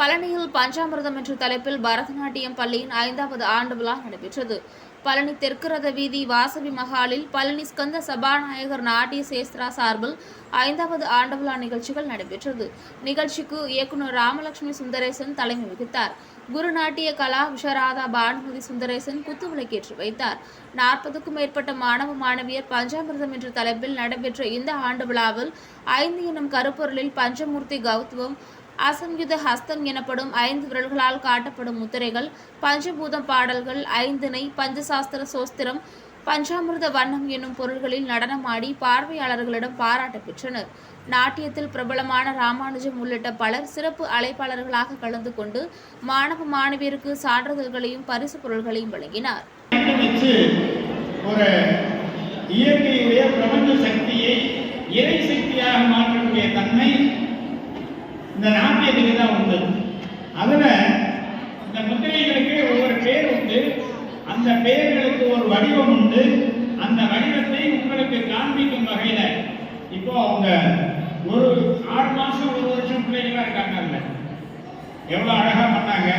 பழனியில் பஞ்சாமிர்தம் என்ற தலைப்பில் பரதநாட்டியம் பள்ளியின் ஐந்தாவது ஆண்டு விழா நடைபெற்றது. பழனி தெற்கு ரத வீதி வாசவி மஹாலில் பழனி ஸ்கந்த சபாநாயகர் நாட்டிய சேஸ்திரா சார்பில் ஐந்தாவது ஆண்டு விழா நிகழ்ச்சிகள் நடைபெற்றது. நிகழ்ச்சிக்கு இயக்குனர் ராமலட்சுமி சுந்தரேசன் தலைமை வகித்தார். குரு நாட்டிய கலா விஷராதா பானுமதி சுந்தரேசன் குத்துவிளக்கேற்றி வைத்தார். நாற்பதுக்கும் மேற்பட்ட மாணவ மாணவியர் பஞ்சாமிர்தம் என்ற தலைப்பில் நடைபெற்ற இந்த ஆண்டு விழாவில் ஐந்து எனும் கருப்பொருளில் பஞ்சமூர்த்தி கௌதவம் அசம்யுத ஹஸ்தம் எனப்படும் ஐந்து விரல்களால் காட்டப்படும் முத்திரைகள் பஞ்சபூதம் பாடல்கள் ஐந்திணை பஞ்சசாஸ்திர சோஸ்திரம் பஞ்சாமிர்த வண்ணம் என்னும் பொருள்களில் நடனமாடி பார்வையாளர்களிடம் பாராட்டு பெற்றனர். நாட்டியத்தில் பிரபலமான ராமானுஜம் உள்ளிட்ட பலர் சிறப்பு அழைப்பாளர்களாக கலந்து கொண்டு மாணவ மாணவியருக்கு சான்றிதழ்களையும் பரிசு பொருள்களையும் வழங்கினார். இயற்கையுடைய பிரபஞ்ச சக்தியை இறை இந்த நாட்டியத்துக்கு தான் உண்டு. அதுல இந்த முத்திரைகளுக்கு ஒவ்வொரு பேர் உண்டு. அந்த பெயர்களுக்கு ஒரு வடிவம் உண்டு. அந்த வடிவத்தை உங்களுக்கு காண்பிக்கும் வகையில இப்போ அவங்க ஒரு ஆறு மாசம் ஒரு வருஷம் பிள்ளைகளா இருக்காங்கல்ல எவ்வளவு அழகா பண்ணாங்க.